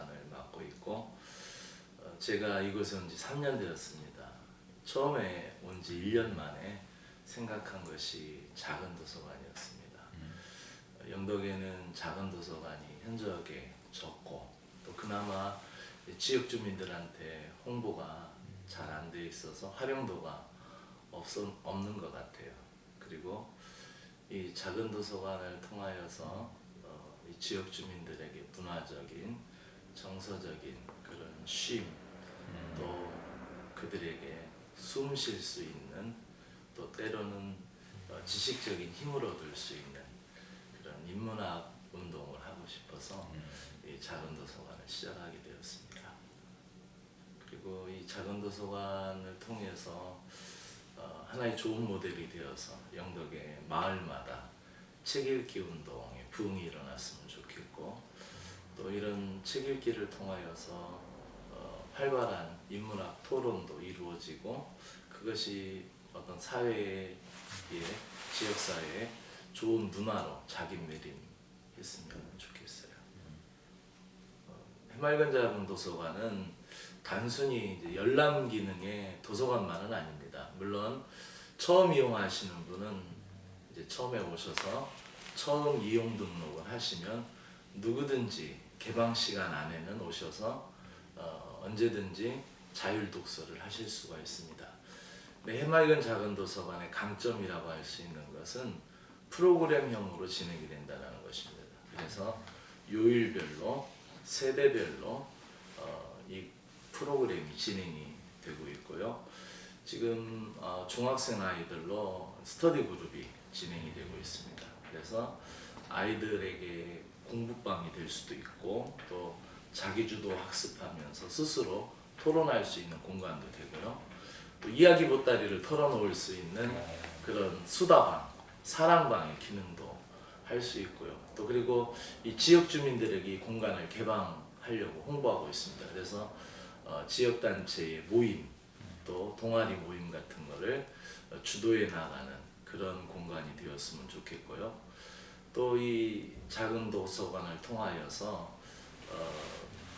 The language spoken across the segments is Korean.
담임사관을 맡고 있고 어, 제가 이곳에 온 지 3년 되었습니다. 처음에 온 지 1년 만에 생각한 것이 작은 도서관이었습니다. 어, 영덕에는 작은 도서관이 현저하게 적고 또 그나마 지역 주민들한테 홍보가 잘 안 돼 있어서 활용도가 없어, 없는 것 같아요. 그리고 이 작은 도서관을 통하여서 어, 이 지역 주민들에게 문화적인, 정서적인 그런 쉼, 또 그들에게 숨 쉴 수 있는, 또 때로는 어, 지식적인 힘을 얻을 수 있는 그런 인문학 운동을 하고 싶어서 이 작은 도서관을 시작하게 되었습니다. 그리고 이 작은 도서관을 통해서 어, 하나의 좋은 모델이 되어서 영덕의 마을마다 책 읽기 운동에 부흥이 일어났으면 좋겠고 또 이런 책 읽기를 통하여서 어, 활발한 인문학 토론도 이루어지고 그것이 어떤 사회의 지역사회에 좋은 문화로 자기매림했으면 좋겠어요. 어, 해맑은 작은 도서관은 단순히 열람 기능의 도서관만은 아닙니다. 물론 처음 이용하시는 분은 이제 처음에 오셔서 처음 이용 등록을 하시면 누구든지 개방 시간 안에는 오셔서 어, 언제든지 자율 독서를 하실 수가 있습니다. 네, 해맑은 작은 도서관의 강점이라고 할 수 있는 것은 프로그램형으로 진행이 된다는 것입니다. 그래서 요일별로 세대별로 어, 이 프로그램이 진행이 되고 있고요. 지금 어, 중학생 아이들로 스터디 그룹이 진행이 되고 있습니다. 그래서 아이들에게 공부방이 될 수도 있고 또 자기주도 학습하면서 스스로 토론할 수 있는 공간도 되고요. 또 이야기 보따리를 털어놓을 수 있는 그런 수다방, 사랑방의 기능도 할 수 있고요. 또 그리고 이 지역 주민들에게 이 공간을 개방하려고 홍보하고 있습니다. 그래서 어, 지역 단체의 모임, 또 동아리 모임 같은 거를 어, 주도해 나가는 그런 공간이 되었으면 좋겠고요. 또 이 작은 도서관을 통하여서 어,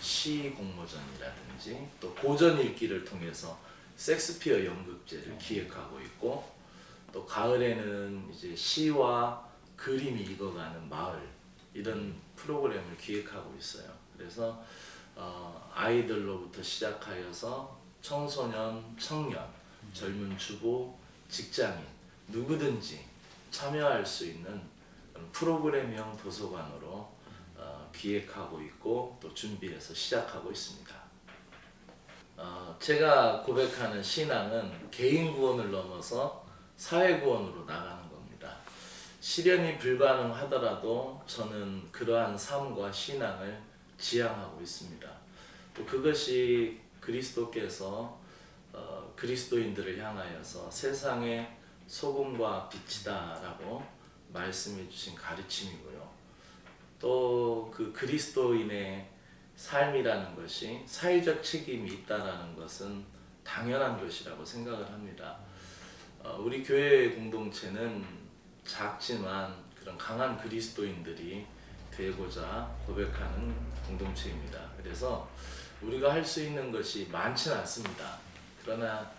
시 공모전이라든지 또 고전 읽기를 통해서 섹스피어 연극제를 기획하고 있고 또 가을에는 이제 시와 그림이 익어가는 마을 이런 프로그램을 기획하고 있어요. 그래서 어, 아이들로부터 시작하여서 청소년, 청년, 젊은 주부, 직장인 누구든지 참여할 수 있는 프로그램형 도서관으로 어, 기획하고 있고 또 준비해서 시작하고 있습니다. 어, 제가 고백하는 신앙은 개인 구원을 넘어서 사회 구원으로 나가는 겁니다. 실현이 불가능하더라도 저는 그러한 삶과 신앙을 지향하고 있습니다. 또 그것이 그리스도께서 어, 그리스도인들을 향하여서 세상의 소금과 빛이다라고 말씀해 주신 가르침이고요. 또 그 그리스도인의 삶이라는 것이 사회적 책임이 있다라는 것은 당연한 것이라고 생각을 합니다. 어, 우리 교회 공동체는 작지만 그런 강한 그리스도인들이 되고자 고백하는 공동체입니다. 그래서 우리가 할 수 있는 것이 많지는 않습니다. 그러나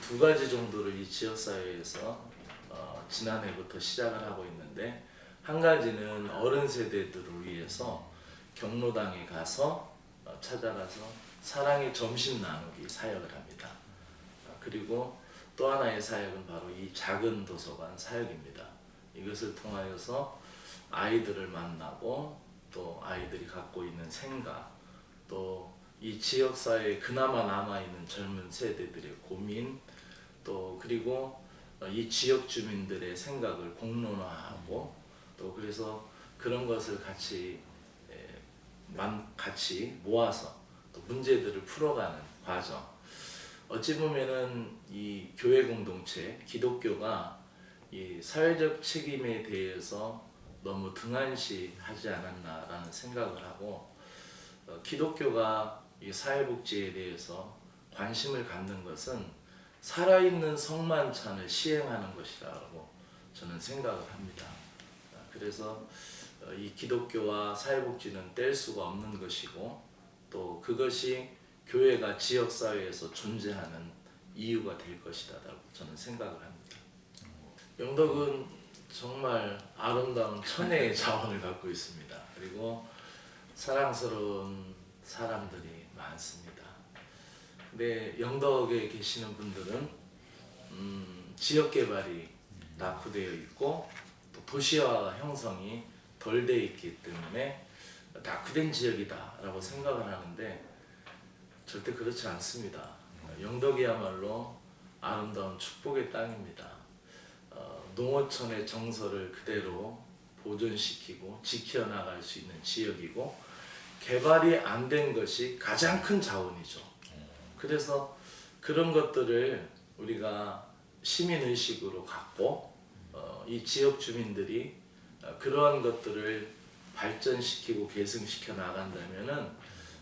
두 가지 정도를 이 지역 사회에서 어, 지난해부터 시작을 하고 있는데 한 가지는 어른 세대들을 위해서 경로당에 가서 어, 찾아가서 사랑의 점심 나누기 사역을 합니다. 어, 그리고 또 하나의 사역은 바로 이 작은 도서관 사역입니다. 이것을 통하여서 아이들을 만나고 또 아이들이 갖고 있는 생각 또 이 지역 사회에 그나마 남아 있는 젊은 세대들의 고민 또 그리고 어, 이 지역 주민들의 생각을 공론화하고 또 그래서 그런 것을 같이 에, 만 같이 모아서 또 문제들을 풀어가는 과정. 어찌 보면은 이 교회 공동체 기독교가 이 사회적 책임에 대해서 너무 등한시하지 않았나라는 생각을 하고 어, 기독교가 이 사회복지에 대해서 관심을 갖는 것은 살아있는 성만찬을 시행하는 것이라고 저는 생각을 합니다. 아, 그래서 어, 이 기독교와 사회복지는 뗄 수가 없는 것이고 또 그것이 교회가 지역 사회에서 존재하는 이유가 될 것이다라고 저는 생각을 합니다. 영덕은 정말 아름다운 천혜의 자원을 갖고 있습니다. 그리고 사랑스러운 사람들이 많습니다. 근데 영덕에 계시는 분들은 음, 지역 개발이 낙후되어 있고 또 도시화 형성이 덜 돼 있기 때문에 낙후된 지역이다라고 생각을 하는데 절대 그렇지 않습니다. 영덕이야말로 아름다운 축복의 땅입니다. 어, 농어촌의 정서를 그대로 보존시키고 지켜나갈 수 있는 지역이고 개발이 안 된 것이 가장 큰 자원이죠. 그래서 그런 것들을 우리가 시민 의식으로 갖고 어, 이 지역 주민들이 어, 그러한 것들을 발전시키고 계승시켜 나간다면은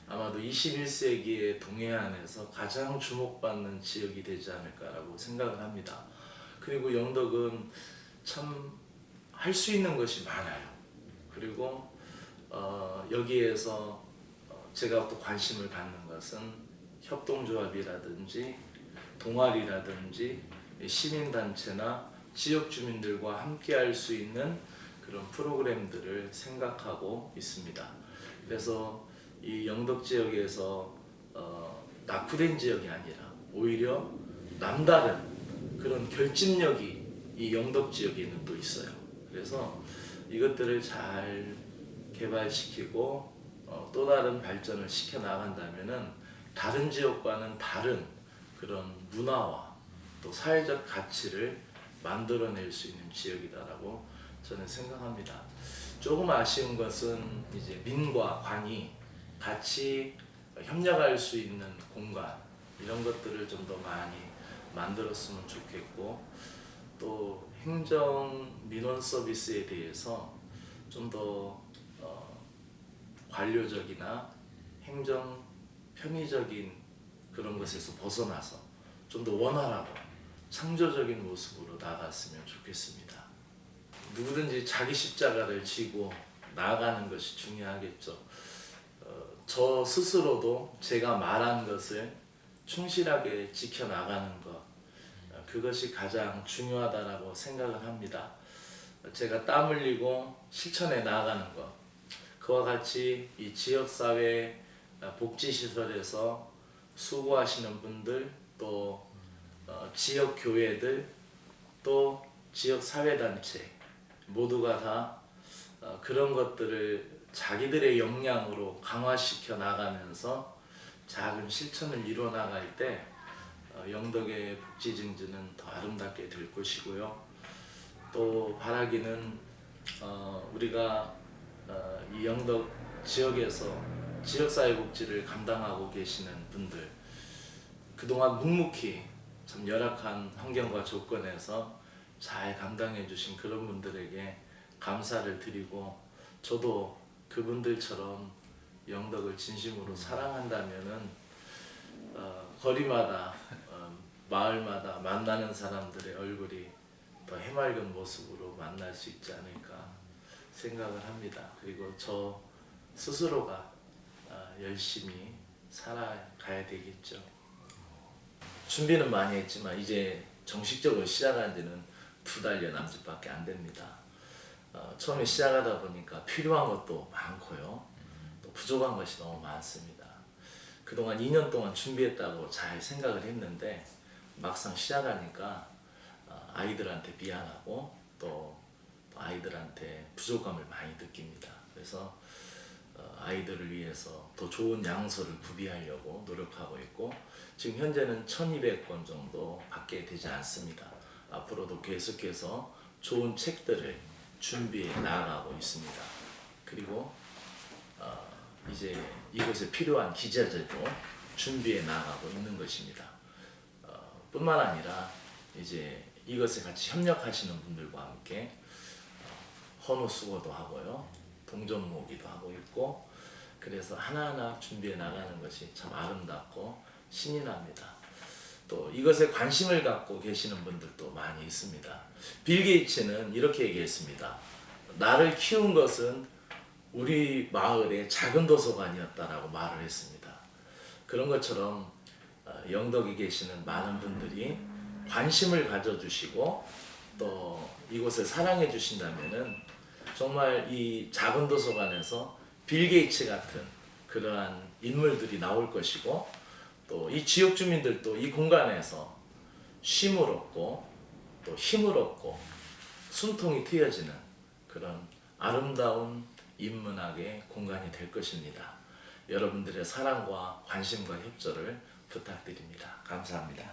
아마도 21세기의 동해안에서 가장 주목받는 지역이 되지 않을까라고 생각을 합니다. 그리고 영덕은 참 할 수 있는 것이 많아요. 그리고 어, 여기에서 어, 제가 또 관심을 갖는 것은 협동조합이라든지 동아리라든지 시민단체나 지역 주민들과 함께 할 수 있는 그런 프로그램들을 생각하고 있습니다. 그래서 이 영덕 지역에서 어, 낙후된 지역이 아니라 오히려 남다른 그런 결집력이 이 영덕 지역에는 또 있어요. 그래서 이것들을 잘 개발시키고 어, 또 다른 발전을 시켜 나간다면은 다른 지역과는 다른 그런 문화와 또 사회적 가치를 만들어낼 수 있는 지역이다라고 저는 생각합니다. 조금 아쉬운 것은 이제 민과 관이 같이 협력할 수 있는 공간 이런 것들을 좀 더 많이 만들었으면 좋겠고 또 행정 민원 서비스에 대해서 좀더 어, 관료적이나 행정 편의적인 그런 것에서 벗어나서 좀 더 원활하고 창조적인 모습으로 나갔으면 좋겠습니다. 누구든지 자기 십자가를 지고 나아가는 것이 중요하겠죠. 어, 저 스스로도 제가 말한 것을 충실하게 지켜 나가는 것 어, 그것이 가장 중요하다라고 생각을 합니다. 제가 땀 흘리고 실천해 나가는 것 그와 같이 이 지역 사회 어, 복지 시설에서 수고하시는 분들 또 어, 지역 교회들 또 지역 사회 단체 모두가 다 어, 그런 것들을 자기들의 역량으로 강화시켜 나가면서 작은 실천을 이뤄 나갈 때 어, 영덕의 복지 증진은 더 아름답게 될 것이고요. 또 바라기는 어, 우리가 어, 이 영덕 지역에서 지역사회복지를 감당하고 계시는 분들 그동안 묵묵히 참 열악한 환경과 조건에서 잘 감당해 주신 그런 분들에게 감사를 드리고 저도 그분들처럼 영덕을 진심으로 사랑한다면은 어, 거리마다 어, 마을마다 만나는 사람들의 얼굴이 더 해맑은 모습으로 만날 수 있지 않을까 생각을 합니다. 그리고 저 스스로가 어, 열심히 살아가야 되겠죠. 준비는 많이 했지만 이제 정식적으로 시작한 지는 두 달여 남짓밖에 안 됩니다. 어, 처음에 시작하다 보니까 필요한 것도 많고요. 또 부족한 것이 너무 많습니다. 그동안 2년 동안 준비했다고 잘 생각을 했는데 막상 시작하니까 어, 아이들한테 미안하고 또 아이들한테 부족함을 많이 느낍니다. 그래서 어, 아이들을 위해서 더 좋은 양서를 구비하려고 노력하고 있고 지금 현재는 1200권 정도 받게 되지 않습니다. 앞으로도 계속해서 좋은 책들을 준비해 나가고 있습니다. 그리고 어, 이제 이것에 필요한 기자들도 준비해 나가고 있는 것입니다. 어, 뿐만 아니라 이제 이것에 같이 협력하시는 분들과 함께 어, 헌호 수고도 하고요, 동전 모기도 하고 있고 그래서 하나하나 준비해 나가는 것이 참 아름답고 신이 납니다. 또 이것에 관심을 갖고 계시는 분들도 많이 있습니다. 빌 게이츠는 이렇게 얘기했습니다. 나를 키운 것은 우리 마을의 작은 도서관이었다라고 말을 했습니다. 그런 것처럼 어, 영덕에 계시는 많은 분들이 관심을 가져주시고 또 이곳을 사랑해 주신다면은 정말 이 작은 도서관에서 빌 게이츠 같은 그러한 인물들이 나올 것이고 또 이 지역 주민들도 이 공간에서 쉼을 얻고 또 힘을 얻고 숨통이 트여지는 그런 아름다운 인문학의 공간이 될 것입니다. 여러분들의 사랑과 관심과 협조를 부탁드립니다. 감사합니다.